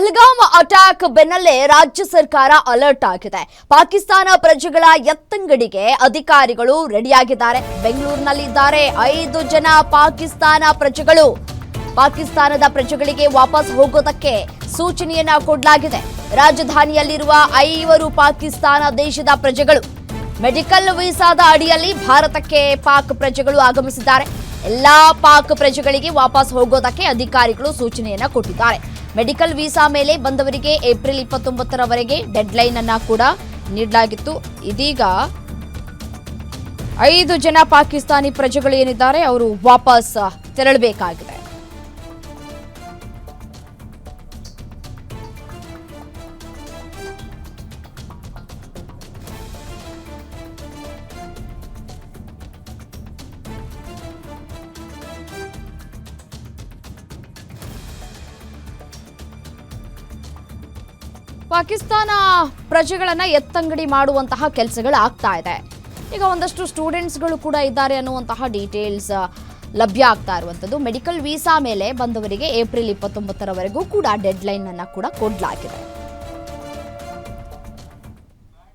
Pahalgam attack ಬೆನ್ನಲ್ಲೇ ರಾಜ್ಯ ಸರ್ಕಾರ ಅಲರ್ಟ್ ಆಗಿದೆ. ಪಾಕಿಸ್ತಾನ ಪ್ರಜೆಗಳ ಎತ್ತಂಗಡಿಗೆ ಅಧಿಕಾರಿಗಳು ರೆಡಿಯಾಗಿದ್ದಾರೆ. ಬೆಂಗಳೂರಿನಲ್ಲಿದ್ದಾರೆ. ಐದು ಜನ ಪಾಕಿಸ್ತಾನ ಪ್ರಜೆಗಳು. ಪಾಕಿಸ್ತಾನದ ಪ್ರಜೆಗಳಿಗೆ ವಾಪಸ್ ಹೋಗೋದಕ್ಕೆ ಸೂಚನೆಯನ್ನ ಕೊಡಲಾಗಿದೆ. ರಾಜಧಾನಿಯಲ್ಲಿರುವ ಐವರು ಪಾಕಿಸ್ತಾನ ದೇಶದ ಪ್ರಜೆಗಳು. ಮೆಡಿಕಲ್ ವೀಸಾದ ಅಡಿಯಲ್ಲಿ ಭಾರತಕ್ಕೆ ಪಾಕ್ ಪ್ರಜೆಗಳು ಆಗಮಿಸಿದ್ದಾರೆ. ಎಲ್ಲಾ ಪಾಕ್ ಪ್ರಜೆಗಳಿಗೆ ವಾಪಸ್ ಹೋಗೋದಕ್ಕೆ ಅಧಿಕಾರಿಗಳು ಸೂಚನೆಯನ್ನ ಕೊಟ್ಟಿದ್ದಾರೆ. ಮೆಡಿಕಲ್ ವೀಸಾ ಮೇಲೆ ಬಂದವರಿಗೆ ಏಪ್ರಿಲ್ ಇಪ್ಪತ್ತೊಂಬತ್ತರವರೆಗೆ ಡೆಡ್ಲೈನ್ ಅನ್ನ ಕೂಡ ನೀಡಲಾಗಿತ್ತು. ಇದೀಗ ಐದು ಜನ ಪಾಕಿಸ್ತಾನಿ ಪ್ರಜೆಗಳು ಏನಿದ್ದಾರೆ, ಅವರು ವಾಪಸ್ ತೆರಳಬೇಕಾಗಿದೆ. ಪಾಕಿಸ್ತಾನ ಪ್ರಜೆಗಳನ್ನ ಎತ್ತಂಗಡಿ ಮಾಡುವಂತಹ ಕೆಲಸಗಳು ಆಗ್ತಾ ಇದೆ. ಈಗ ಒಂದಷ್ಟು ಸ್ಟೂಡೆಂಟ್ಸ್ಗಳು ಕೂಡ ಇದ್ದಾರೆ ಅನ್ನುವಂತಹ ಡೀಟೇಲ್ಸ್ ಲಭ್ಯ ಆಗ್ತಾ ಇರುವಂಥದ್ದು. ಮೆಡಿಕಲ್ ವೀಸಾ ಮೇಲೆ ಬಂದವರಿಗೆ ಏಪ್ರಿಲ್ ಇಪ್ಪತ್ತೊಂಬತ್ತರವರೆಗೂ ಕೂಡ ಡೆಡ್ಲೈನ್ ಅನ್ನ ಕೂಡ ಕೊಡಲಾಗಿದೆ.